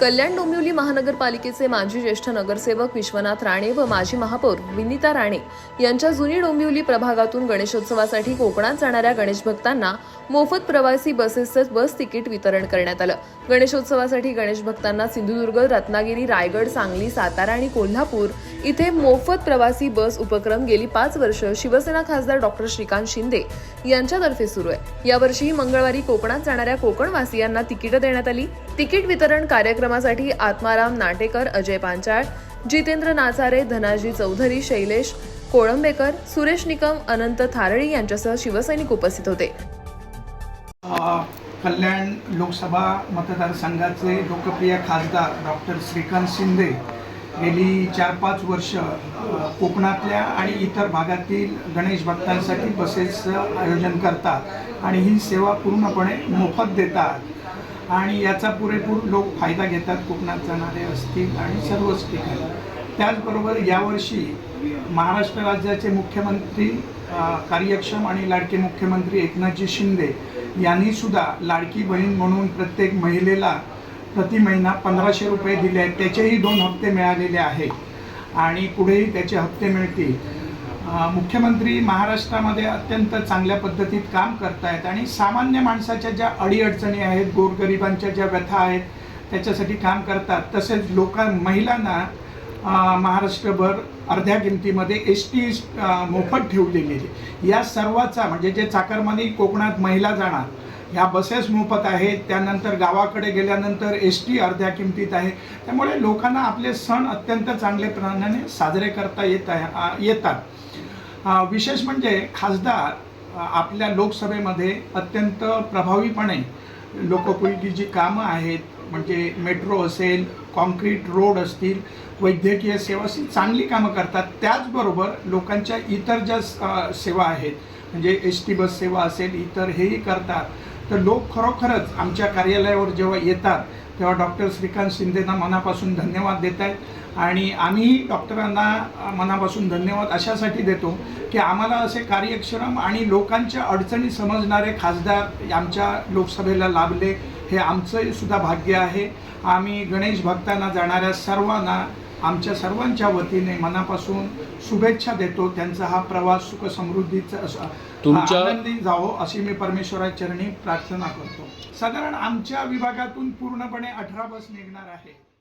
कल्याण डोंबिवली महानगरपालिकेचे माजी ज्येष्ठ नगरसेवक विश्वनाथ राणे व माजी महापौर विनिता राणे यांच्या जुनी डोंबिवली प्रभागातून गणेशोत्सवासाठी कोकणात जाणाऱ्या गणेश भक्तांना मोफत प्रवासी बसेसचं बस तिकीट वितरण करण्यात आलं. गणेशोत्सवासाठी गणेश भक्तांना सिंधुदुर्ग रत्नागिरी रायगड सांगली सातारा आणि कोल्हापूर इथे मोफत प्रवासी बस उपक्रम गेली पाच वर्ष शिवसेना खासदार डॉक्टर श्रीकांत शिंदे यांच्यातर्फे सुरू आहे. यावर्षीही मंगळवारी कोकणात जाणाऱ्या कोकणवासियांना तिकीटं देण्यात आली. तिकीट वितरण कार्यक्रमासाठी आत्माराम नाटेकर अजय पांचाळ जितेंद्र नाचारे धनाजी चौधरी शैलेश कोळंबेकर सुरेश निकम अनंत थारळी यांच्यासह शिवसैनिक उपस्थित होते. कल्याण लोकसभा मतदारसंघाचे लोकप्रिय खासदार डॉक्टर श्रीकांत शिंदे गेली चार पाच वर्ष कोकणातल्या आणि इतर भागातील गणेश भक्तांसाठी बसेसचं आयोजन करतात आणि ही सेवा पूर्णपणे मोफत देतात. आणि याचा पुरेपूर लोक फायदा घेतात कोकणात जाणारे असतील आणि सर्वच ठिकाणी. त्याचबरोबर यावर्षी महाराष्ट्र राज्याचे मुख्यमंत्री कार्यक्षम आणि लाडके मुख्यमंत्री एकनाथजी शिंदे यांनी सुद्धा लाडकी बहीण म्हणून प्रत्येक महिलेला प्रति महिना पंधराशे रुपये दिले आहेत. त्याचेही दोन हप्ते मिळालेले आहेत. आणि पुढेही त्याचे हप्ते मिळतील. मुख्यमंत्री महाराष्ट्रामध्ये अत्यंत चांगल्या पद्धतीत काम करतायत आणि सामान्य माणसाच्या ज्या अडीअडचणी आहेत गोरगरिबांच्या ज्या व्यथा आहेत त्याच्यासाठी काम करतात. तसेच लोकां महिलांना महाराष्ट्रभर अर्ध्या किमतीमध्ये एस टी मोफत ठेवलेली आहे. या सर्वाचा म्हणजे जे चाकरमानी कोकणात महिला जाणार ह्या बसेस मोफत आहेत त्यानंतर गावाकडे गेल्यानंतर एस टी अर्ध्या किमतीत आहे. त्यामुळे लोकांना आपले सण अत्यंत चांगल्याप्रमाणे साजरे करता येत आहे येतात. विशेष म्हणजे खासदार आपल्या लोकसभेमध्ये अत्यंत प्रभावीपणे लोकोपयोगी जी कामं आहेत म्हणजे मेट्रो असेल कॉन्क्रीट रोड असतील वैद्यकीय सेवा अशी चांगली कामं करतात. त्याचबरोबर लोकांच्या इतर ज्या सेवा आहेत म्हणजे एस टी बस सेवा असेल इतर हेही करतात. तर लोक खरोखरच आमच्या कार्यालयावर जेव्हा येतात तेव्हा डॉक्टर श्रीकांत शिंदेना मनापासून धन्यवाद देत आहेत. आणि आम्ही डॉक्टरांना मनापासून धन्यवाद अशासाठी देतो की आम्हाला असे कार्यक्षम आणि लोकांच्या अडचणी समजणारे खासदार आमच्या लोकसभेला लाभले. हे आमचंही सुद्धा भाग्य आहे. आम्ही गणेश भक्तांना जाणाऱ्या सर्वांना आमच्या सर्वांच्या वतीने मनापासून शुभेच्छा देतो. त्यांचा हा प्रवास सुख समृद्धीचा अस- तुमच्या- आनंदी जावो अशी मी परमेश्वराच्या चरणी प्रार्थना करतो. साधारण आमच्या विभागातून पूर्णपणे अठरा बस निघणार आहे.